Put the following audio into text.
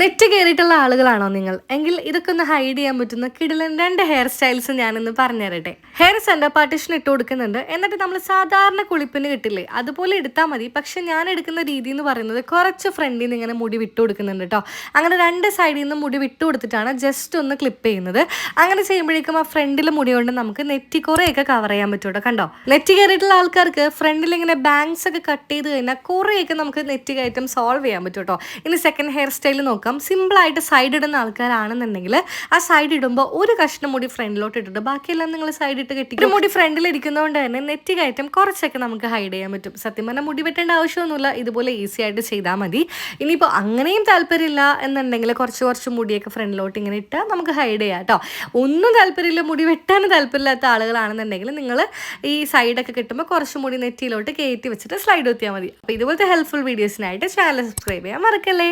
Net കയറിയിട്ടുള്ള ആളുകളാണോ നിങ്ങൾ? എങ്കിൽ ഇതൊക്കെ ഒന്ന് ഹൈഡ് ചെയ്യാൻ പറ്റുന്ന കിടിലൻ രണ്ട് ഹെയർ സ്റ്റൈൽസ് ഞാനിന്ന് പറഞ്ഞു തരട്ടെ ഹെയർ സെന്റർ പാർട്ടിഷൻ ഇട്ട് കൊടുക്കുന്നുണ്ട്. എന്നിട്ട് നമ്മൾ സാധാരണ കുളിപ്പിന് കിട്ടില്ലേ അതുപോലെ എടുത്താൽ മതി. പക്ഷെ ഞാൻ എടുക്കുന്ന രീതി എന്ന് പറയുന്നത് കുറച്ച് ഫ്രണ്ടിൽ നിന്ന് ഇങ്ങനെ മുടി വിട്ടു കൊടുക്കുന്നുണ്ട് കേട്ടോ അങ്ങനെ രണ്ട് സൈഡിൽ നിന്ന് മുടി വിട്ടു കൊടുത്തിട്ടാണ് ജസ്റ്റ് ഒന്ന് ക്ലിപ്പ് ചെയ്യുന്നത്. അങ്ങനെ ചെയ്യുമ്പോഴേക്കും ആ ഫ്രണ്ടിലെ മുടി കൊണ്ട് നമുക്ക് നെറ്റി കുറേയൊക്കെ കവർ ചെയ്യാൻ പറ്റും കേട്ടോ കണ്ടോ? നെറ്റ് കയറിയിട്ടുള്ള ആൾക്കാർക്ക് ഫ്രണ്ടിൽ ഇങ്ങനെ ബാങ്ക്സ് ഒക്കെ കട്ട് ചെയ്ത് കഴിഞ്ഞാൽ കുറേയൊക്കെ നമുക്ക് നെറ്റ് കയറ്റം സോൾവ് ചെയ്യാൻ പറ്റും കേട്ടോ ഇനി സെക്കൻഡ് ഹെയർ സ്റ്റൈൽ നോക്കാം. സിമ്പിളായിട്ട് സൈഡ് ഇടുന്ന ആൾക്കാരാണെന്നുണ്ടെങ്കിൽ ആ സൈഡ് ഇടുമ്പോൾ ഒരു കഷ്ണം മുടി ഫ്രണ്ടിലോട്ട് ഇട്ടിട്ട് ബാക്കിയെല്ലാം നിങ്ങൾ സൈഡ് ഇട്ട് കെട്ടി ഒരു മുടി ഫ്രണ്ടിൽ ഇരിക്കുന്നതുകൊണ്ട് തന്നെ നെറ്റി കയറ്റം കുറച്ചൊക്കെ നമുക്ക് ഹൈഡ് ചെയ്യാൻ പറ്റും. സത്യം പറഞ്ഞാൽ മുടി വെട്ടേണ്ട ആവശ്യമൊന്നുമില്ല. ഇതുപോലെ ഈസി ആയിട്ട് ചെയ്താൽ മതി. ഇനിയിപ്പോൾ അങ്ങനെയും താല്പര്യമില്ല എന്നുണ്ടെങ്കിൽ കുറച്ച് കുറച്ച് മുടിയൊക്കെ ഫ്രണ്ടിലോട്ട് ഇങ്ങനെ ഇട്ടാൽ നമുക്ക് ഹൈഡ് ചെയ്യാം കേട്ടോ ഒന്നും താല്പര്യമില്ല മുടി വെട്ടാൻ താല്പര്യമില്ലാത്ത ആളുകളാണെന്നുണ്ടെങ്കിൽ നിങ്ങൾ ഈ സൈഡൊക്കെ കിട്ടുമ്പോൾ കുറച്ച് മുടി നെറ്റിയിലോട്ട് കയറ്റി വെച്ചിട്ട് സ്ലൈഡ് കുത്തിയാൽ മതി. അപ്പോൾ ഇതുപോലത്തെ ഹെൽപ്ഫുൾ വീഡിയോസിനായിട്ട് ചാനൽ സബ്സ്ക്രൈബ് ചെയ്യാൻ മറക്കല്ലേ?